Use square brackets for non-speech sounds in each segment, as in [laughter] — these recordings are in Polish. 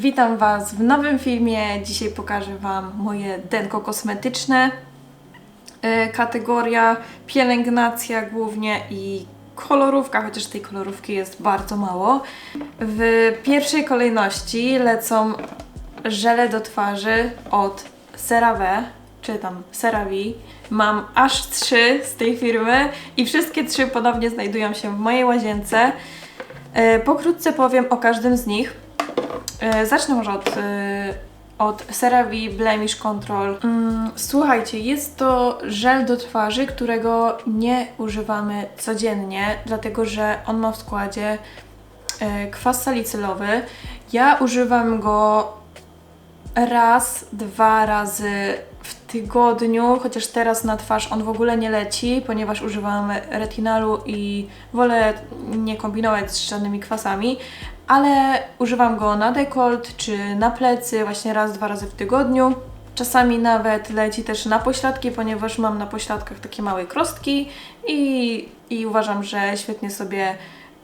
Witam Was w nowym filmie. Dzisiaj pokażę Wam moje denko kosmetyczne. Yy, Kategoria pielęgnacja głównie i kolorówka, chociaż tej kolorówki jest bardzo mało. W pierwszej kolejności lecą żele do twarzy od CeraVe, czy tam CeraVe. Mam aż trzy z tej firmy i wszystkie trzy ponownie znajdują się w mojej łazience. Yy, Pokrótce powiem o każdym z nich. E, Zacznę może od, e, od CeraVe Blemish Control. Mm, słuchajcie, jest to żel do twarzy, którego nie używamy codziennie, dlatego że on ma w składzie e, kwas salicylowy. Ja używam go raz, dwa razy w tygodniu, chociaż teraz na twarz on w ogóle nie leci, ponieważ używam retinalu i wolę nie kombinować z żadnymi kwasami, ale używam go na dekolt czy na plecy właśnie raz, dwa razy w tygodniu. Czasami nawet leci też na pośladki, ponieważ mam na pośladkach takie małe krostki i, i uważam, że świetnie sobie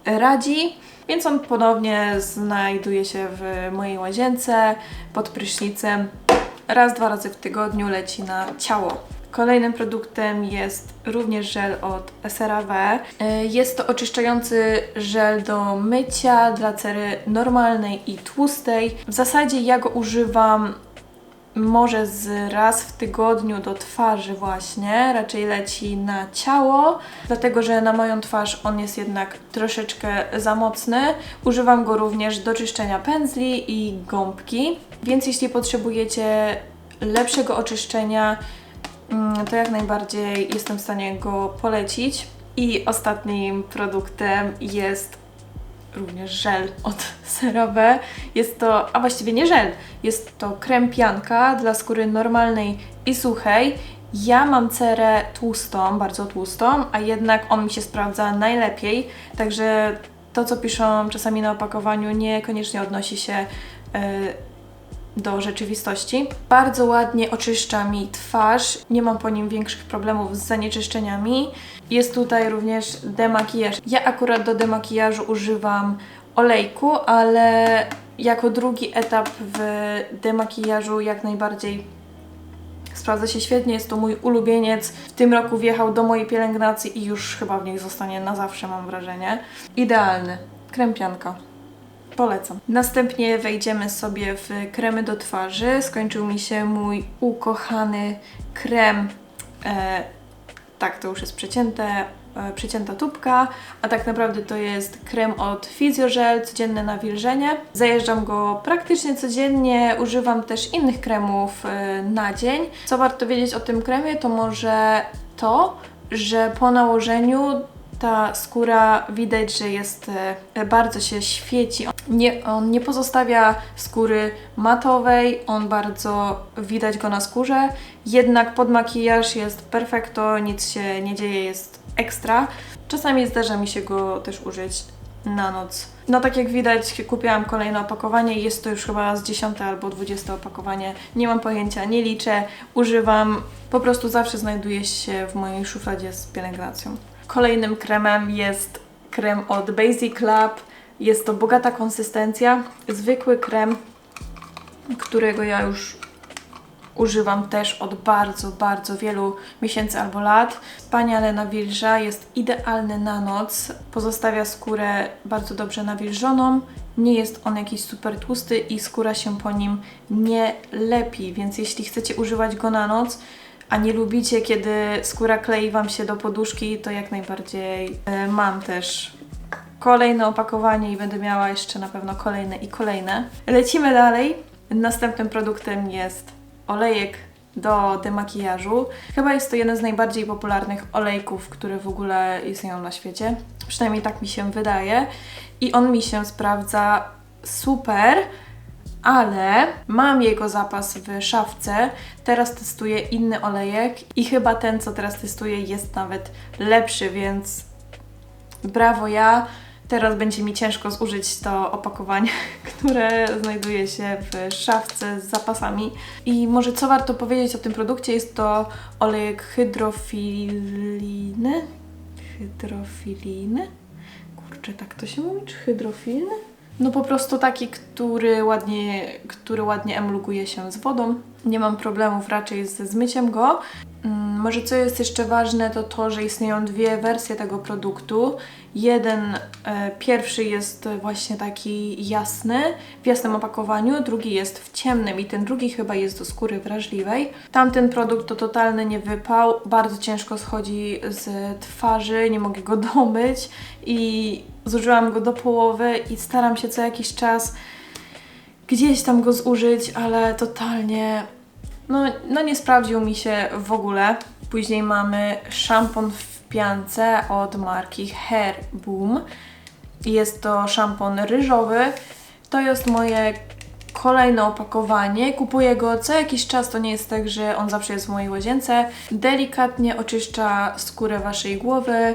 radzi. Więc on ponownie znajduje się w mojej łazience pod prysznicem. Raz, dwa razy w tygodniu leci na ciało. Kolejnym produktem jest również żel od CeraVe. Jest to oczyszczający żel do mycia dla cery normalnej i tłustej. W zasadzie ja go używam może z raz w tygodniu do twarzy właśnie, raczej leci na ciało, dlatego że na moją twarz on jest jednak troszeczkę za mocny. Używam go również do czyszczenia pędzli i gąbki, więc jeśli potrzebujecie lepszego oczyszczenia, to jak najbardziej jestem w stanie go polecić. I ostatnim produktem jest również żel od [laughs] CeraVe. Jest to, a właściwie nie żel, jest to krem pianka dla skóry normalnej i suchej. Ja mam cerę tłustą, bardzo tłustą, a jednak on mi się sprawdza najlepiej, także to, co piszą czasami na opakowaniu, niekoniecznie odnosi się yy, do rzeczywistości. Bardzo ładnie oczyszcza mi twarz, nie mam po nim większych problemów z zanieczyszczeniami. Jest tutaj również demakijaż. Ja akurat do demakijażu używam olejku, ale jako drugi etap w demakijażu jak najbardziej sprawdza się świetnie. Jest to mój ulubieniec. W tym roku wjechał do mojej pielęgnacji i już chyba w niej zostanie na zawsze, mam wrażenie. Idealny. Krem pianka. Polecam. Następnie wejdziemy sobie w kremy do twarzy. Skończył mi się mój ukochany krem. E, tak, to już jest przecięte, e, przecięta tubka, a tak naprawdę to jest krem od Physiogel, codzienne nawilżenie. Zajeżdżam go praktycznie codziennie, używam też innych kremów e, na dzień. Co warto wiedzieć o tym kremie, to może to, że po nałożeniu ta skóra widać, że jest e, bardzo się świeci. Nie, on nie pozostawia skóry matowej, on bardzo widać go na skórze, jednak pod makijaż jest perfekto, nic się nie dzieje, jest ekstra. Czasami zdarza mi się go też użyć na noc. No tak jak widać, kupiłam kolejne opakowanie i jest to już chyba z 10 albo 20 opakowanie. Nie mam pojęcia, nie liczę, używam, po prostu zawsze znajduje się w mojej szufladzie z pielęgnacją. Kolejnym kremem jest krem od Basic Lab. Jest to bogata konsystencja, zwykły krem, którego ja już używam też od bardzo, bardzo wielu miesięcy albo lat. Wspaniale nawilża, jest idealny na noc, pozostawia skórę bardzo dobrze nawilżoną. Nie jest on jakiś super tłusty i skóra się po nim nie lepi, więc jeśli chcecie używać go na noc, a nie lubicie, kiedy skóra klei Wam się do poduszki, to jak najbardziej e, mam też kolejne opakowanie i będę miała jeszcze na pewno kolejne i kolejne. Lecimy dalej. Następnym produktem jest olejek do demakijażu. Chyba jest to jeden z najbardziej popularnych olejków, które w ogóle istnieją na świecie. Przynajmniej tak mi się wydaje. I on mi się sprawdza super, ale mam jego zapas w szafce. Teraz testuję inny olejek i chyba ten, co teraz testuję, jest nawet lepszy, więc brawo ja. Teraz będzie mi ciężko zużyć to opakowanie, [laughs] które znajduje się w szafce z zapasami. I może co warto powiedzieć o tym produkcie, jest to olejek hydrofiliny. Hydrofiliny? Kurczę, tak to się mówi? Czy hydrofilny? No po prostu taki, który ładnie, który ładnie emulguje się z wodą. Nie mam problemów raczej ze zmyciem go. Może co jest jeszcze ważne, to to, że istnieją dwie wersje tego produktu. Jeden, e, pierwszy jest właśnie taki jasny, w jasnym opakowaniu, drugi jest w ciemnym i ten drugi chyba jest do skóry wrażliwej. Tamten produkt to totalny niewypał, bardzo ciężko schodzi z twarzy, nie mogę go [laughs] domyć i zużyłam go do połowy i staram się co jakiś czas gdzieś tam go zużyć, ale totalnie no, no nie sprawdził mi się w ogóle. Później mamy szampon w piance od marki Hair Boom. Jest to szampon ryżowy. To jest moje kolejne opakowanie. Kupuję go co jakiś czas, to nie jest tak, że on zawsze jest w mojej łazience. Delikatnie oczyszcza skórę Waszej głowy,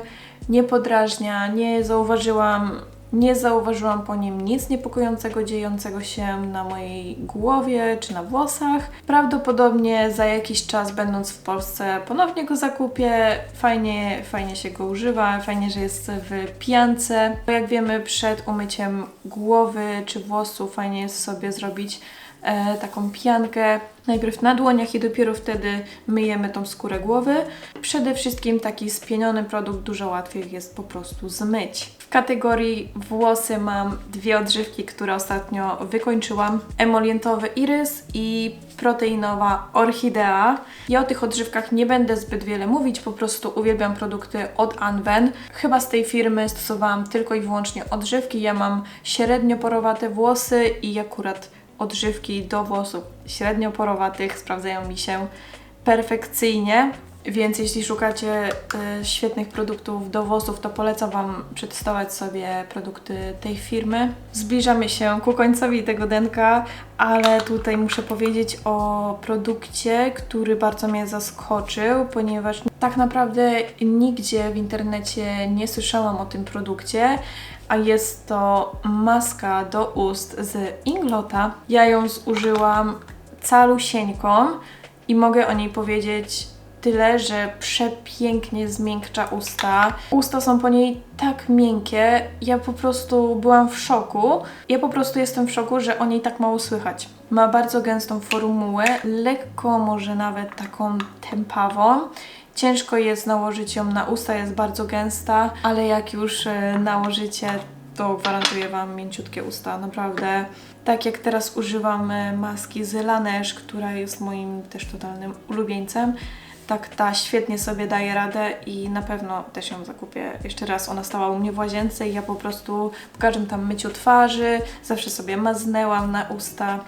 nie podrażnia, nie zauważyłam nie zauważyłam po nim nic niepokojącego dziejącego się na mojej głowie czy na włosach. Prawdopodobnie za jakiś czas, będąc w Polsce, ponownie go zakupię. Fajnie, fajnie się go używa, fajnie, że jest w piance. Jak wiemy, przed umyciem głowy czy włosów fajnie jest sobie zrobić e, taką piankę najpierw na dłoniach i dopiero wtedy myjemy tą skórę głowy. Przede wszystkim taki spieniony produkt dużo łatwiej jest po prostu zmyć. W kategorii włosy mam dwie odżywki, które ostatnio wykończyłam. Emolientowy irys i proteinowa orchidea. Ja o tych odżywkach nie będę zbyt wiele mówić, po prostu uwielbiam produkty od Anwen. Chyba z tej firmy stosowałam tylko i wyłącznie odżywki. Ja mam średnio porowate włosy i akurat odżywki do włosów średnio porowatych sprawdzają mi się perfekcyjnie. Więc jeśli szukacie y, świetnych produktów do włosów, to polecam Wam przetestować sobie produkty tej firmy. Zbliżamy się ku końcowi tego denka, ale tutaj muszę powiedzieć o produkcie, który bardzo mnie zaskoczył, ponieważ tak naprawdę nigdzie w internecie nie słyszałam o tym produkcie, a jest to maska do ust z Inglota. Ja ją zużyłam calusieńką i mogę o niej powiedzieć tyle, że przepięknie zmiękcza usta. Usta są po niej tak miękkie, ja po prostu byłam w szoku. Ja po prostu jestem w szoku, że o niej tak mało słychać. Ma bardzo gęstą formułę, lekko może nawet taką tempawą. Ciężko jest nałożyć ją na usta, jest bardzo gęsta, ale jak już e, nałożycie, to gwarantuję Wam mięciutkie usta, naprawdę. Tak jak teraz używam e, maski z Laneige, która jest moim też totalnym ulubieńcem, tak ta świetnie sobie daje radę i na pewno też ją zakupię jeszcze raz. Ona stała u mnie w łazience i ja po prostu w każdym tam myciu twarzy zawsze sobie maznęłam na usta.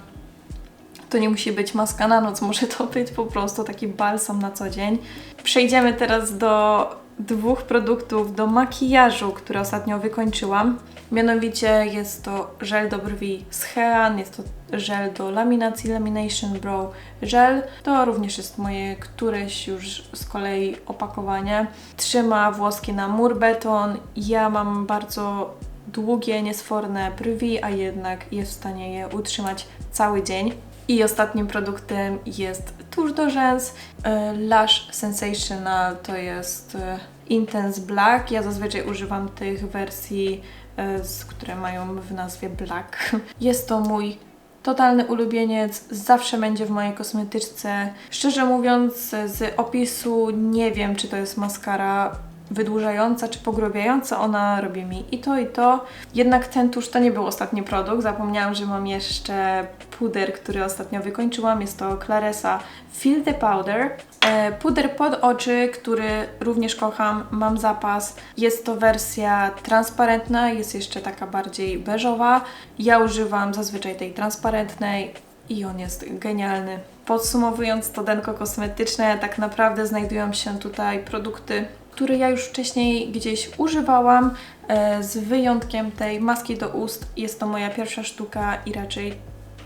To nie musi być maska na noc, może to być po prostu taki balsam na co dzień. Przejdziemy teraz do dwóch produktów do makijażu, które ostatnio wykończyłam. Mianowicie jest to żel do brwi z Hean, jest to żel do laminacji Lamination Brow Gel. To również jest moje któreś już z kolei opakowanie. Trzyma włoski na mur beton. Ja mam bardzo długie, niesforne brwi, a jednak jest w stanie je utrzymać cały dzień. I ostatnim produktem jest tusz do rzęs. e, Lash Sensational to jest e, Intense Black. Ja zazwyczaj używam tych wersji, e, które mają w nazwie Black. [laughs] Jest to mój totalny ulubieniec, zawsze będzie w mojej kosmetyczce. Szczerze mówiąc, z opisu nie wiem, czy to jest maskara wydłużająca czy pogrubiająca, ona robi mi i to i to. Jednak ten tusz to nie był ostatni produkt, zapomniałam, że mam jeszcze puder, który ostatnio wykończyłam, jest to Claresa Fill the Powder. E, Puder pod oczy, który również kocham, mam zapas. Jest to wersja transparentna, jest jeszcze taka bardziej beżowa. Ja używam zazwyczaj tej transparentnej i on jest genialny. Podsumowując to denko kosmetyczne, tak naprawdę znajdują się tutaj produkty, które ja już wcześniej gdzieś używałam, e, z wyjątkiem tej maski do ust. Jest to moja pierwsza sztuka i raczej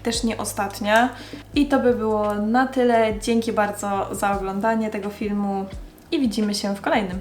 też nie ostatnia. I to by było na tyle. Dzięki bardzo za oglądanie tego filmu i widzimy się w kolejnym.